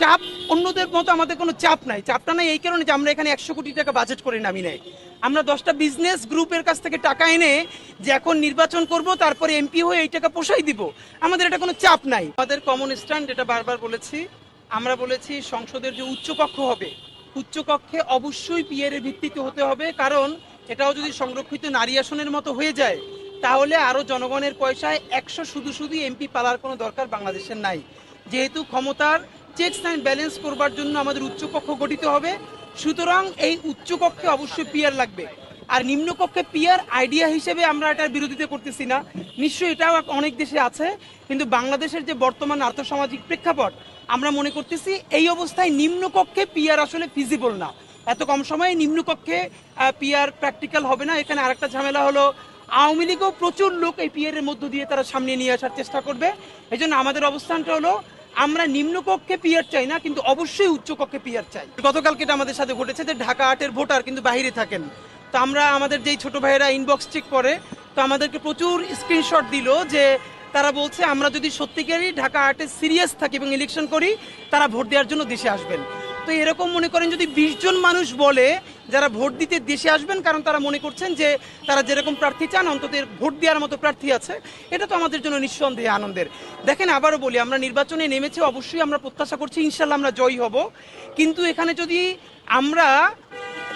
চাপ, অন্যদের মতো আমাদের কোনো চাপ নাই। চাপটা নাই এই কারণে যে আমরা এখানে একশো কোটি টাকা বাজেট করে নামি নাই। আমরা দশটা বিজনেস গ্রুপের কাছ থেকে টাকা এনে যে এখন নির্বাচন করব, তারপরে এমপি হয়ে এই টাকা পোষাই দিব। আমাদের এটা কোনো চাপ নাই। আমাদের কমন স্ট্যান্ড এটা বারবার বলেছি, আমরা বলেছি সংসদের যে উচ্চকক্ষ হবে, উচ্চকক্ষে অবশ্যই পিয়ারের ভিত্তিতে হতে হবে, কারণ এটাও যদি সংরক্ষিত নারী আসনের মতো হয়ে যায়, তাহলে আরও জনগণের পয়সায় একশো শুধু শুধু এমপি পালার কোনো দরকার বাংলাদেশের নাই। যেহেতু ক্ষমতার চেকস অ্যান্ড ব্যালেন্স করবার জন্য আমাদের উচ্চকক্ষ গঠিত হবে। সুতরাং এই উচ্চকক্ষে অবশ্যই পিয়ার লাগবে। আর নিম্নকক্ষে পিয়ার আইডিয়া হিসেবে আমরা এটার বিরোধিতা করতেছি না। নিশ্চয়ই এটাও অনেক দেশে আছে, কিন্তু বাংলাদেশের যে বর্তমান আর্থসামাজিক প্রেক্ষাপট, আমরা মনে করতেছি এই অবস্থায় নিম্নকক্ষে পিয়ার আসলে ফিজিবল না। এত কম সময়ে নিম্নকক্ষে পিয়ার প্র্যাকটিক্যাল হবে না। এখানে আরেকটা ঝামেলা হলো, আওয়ামী লীগও প্রচুর লোক এই পিয়ারের মধ্য দিয়ে তারা সামনে নিয়ে আসার চেষ্টা করবে। এই আমাদের অবস্থানটা হলো আমরা নিম্নকক্ষে পিয়ার চাই না, কিন্তু অবশ্যই উচ্চকক্ষে পিয়ার চাই। গতকালকে এটা আমাদের সাথে ঘটেছে যে ঢাকা আটের ভোটার কিন্তু বাহিরে থাকেন। তো আমরা আমাদের যেই ছোট ভাইয়েরা ইনবক্স চেক করে, তো আমাদেরকে প্রচুর স্ক্রিনশট দিল যে তারা বলছে, আমরা যদি সত্যিকারই ঢাকা আর্টে সিরিয়াস থাকি এবং ইলেকশন করি, তারা ভোট দেওয়ার জন্য দেশে আসবেন। তো এরকম মনে করেন যদি বিশ জন মানুষ বলে, যারা ভোট দিতে দেশে আসবেন, কারণ তারা মনে করছেন যে তারা যেরকম প্রার্থী চান, অন্তত ভোট দেওয়ার মতো প্রার্থী আছে, এটা তো আমাদের জন্য নিঃসন্দেহে আনন্দের। দেখেন, আবারও বলি, আমরা নির্বাচনে নেমেছি, অবশ্যই আমরা প্রত্যাশা করছি, ইনশাল্লাহ আমরা জয়ী হব। কিন্তু এখানে যদি আমরা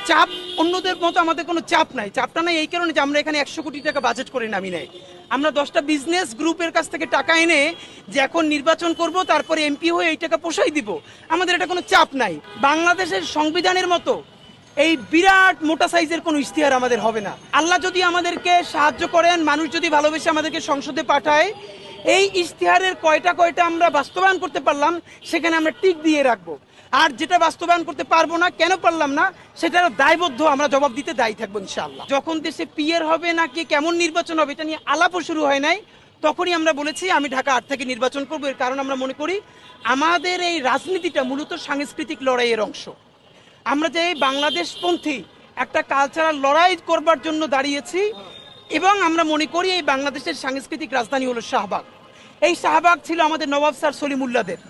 চাপ, অন্যদের মতো আমাদের কোনো চাপ নাই। চাপটা নাই এই কারণে যে আমরা এখানে একশো কোটি টাকা বাজেট করে নামি নাই। আমরা দশটা বিজনেস গ্রুপের কাছ থেকে টাকা এনে যে এখন নির্বাচন করব, তারপরে এমপি হয়ে এই টাকা পোষাই দিব। আমাদের এটা কোনো চাপ নাই। বাংলাদেশের সংবিধানের মতো এই বিরাট মোটা সাইজের কোনো ইশতেহার আমাদের হবে না। আল্লাহ যদি আমাদেরকে সাহায্য করেন, মানুষ যদি ভালোবেসে আমাদেরকে সংসদে পাঠায়, এই ইশতেহারের কয়টা কয়টা আমরা বাস্তবায়ন করতে পারলাম, সেখানে আমরা টিক দিয়ে রাখব। আর যেটা বাস্তবায়ন করতে পারব না, কেন পারলাম না সেটার দায়বদ্ধ আমরা জবাব দিতে দায়ী থাকব ইনশাআল্লাহ। যখন দেশে পিয়ার হবে নাকি কেমন নির্বাচন হবে, এটা নিয়ে আলাপও শুরু হয় নাই। তখনই আমরা বলেছি, আমি ঢাকা আট থেকে নির্বাচন করব, এর কারণ আমরা মনে করি আমাদের এই রাজনীতিটা মূলত সাংস্কৃতিক লড়াইয়ের অংশ। আমরা যে বাংলাদেশপন্থী একটা কালচারাল লড়াই করবার জন্য দাঁড়িয়েছি, এবং আমরা মনে করি এই বাংলাদেশের সাংস্কৃতিক রাজধানী হলো শাহবাগ। এই শাহবাগ ছিল আমাদের নবাব স্যার সলিমুল্লাদের,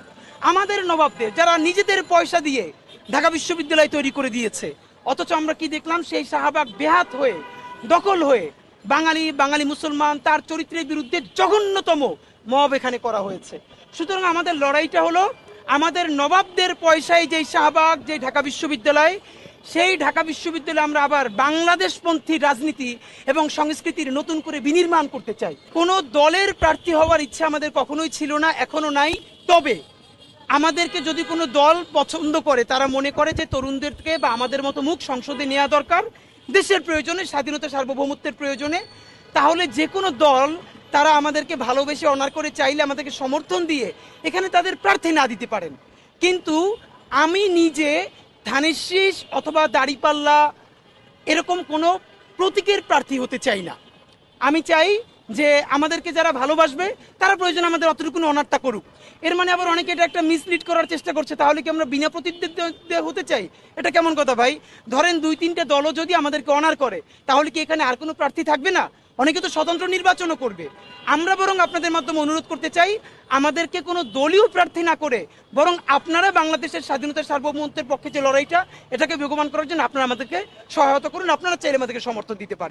আমাদের নবাবদের, যারা নিজেদের পয়সা দিয়ে ঢাকা বিশ্ববিদ্যালয় তৈরি করে দিয়েছে। অথচ আমরা কি দেখলাম, সেই শাহবাগ বেহাত হয়ে, দখল হয়ে বাঙালি বাঙালি মুসলমান, তার চরিত্রের বিরুদ্ধে জঘন্যতম মব এখানে করা হয়েছে। সুতরাং আমাদের লড়াইটা হলো, আমাদের নবাবদের পয়সায় যেই শাহবাগ যে ঢাকা বিশ্ববিদ্যালয়, সেই ঢাকা বিশ্ববিদ্যালয়ে আমরা আবার বাংলাদেশপন্থী রাজনীতি এবং সংস্কৃতির নতুন করে বিনির্মাণ করতে চাই। কোনো দলের প্রার্থী হওয়ার ইচ্ছা আমাদের কখনোই ছিল না, এখনও নাই। তবে আমাদেরকে যদি কোনো দল পছন্দ করে, তারা মনে করে যে তরুণদেরকে বা আমাদের মতো মুখ সংসদে নেওয়া দরকার। দেশের প্রয়োজনে, স্বাধীনতা সার্বভৌমত্বের প্রয়োজনে, তাহলে যে কোনো দল তারা আমাদেরকে ভালোবেসে অনার করে চাইলে আমাদেরকে সমর্থন দিয়ে এখানে তাদের প্রার্থী না দিতে পারেন। কিন্তু আমি নিজে ধানের শীষ অথবা দাড়িপাল্লা এরকম কোনো প্রতীকের প্রার্থী হতে চাই না। আমি চাই যে আমাদেরকে যারা ভালোবাসবে, তারা প্রয়োজন আমাদের অতটুকু অনারটা করুক। এর মানে আবার অনেকে এটা একটা মিসলিড করার চেষ্টা করছে, তাহলে কি আমরা বিনা প্রতিদ্বন্দ্বিতা হতে চাই? এটা কেমন কথা ভাই? ধরেন দুই তিনটে দলও যদি আমাদেরকে অনার করে, তাহলে কি এখানে আর কোনো প্রার্থী থাকবে না? অনেকে তো স্বতন্ত্র নির্বাচনও করবে। আমরা বরং আপনাদের মাধ্যমে অনুরোধ করতে চাই, আমাদেরকে কোনো দলীয় প্রার্থী না করে, বরং আপনারা বাংলাদেশের স্বাধীনতার সার্বভৌমত্বের পক্ষে যে লড়াইটা, এটাকে বেগবান করার জন্য আপনারা আমাদেরকে সহায়তা করুন, আপনারা চাইলে আমাদেরকে সমর্থন দিতে পারেন।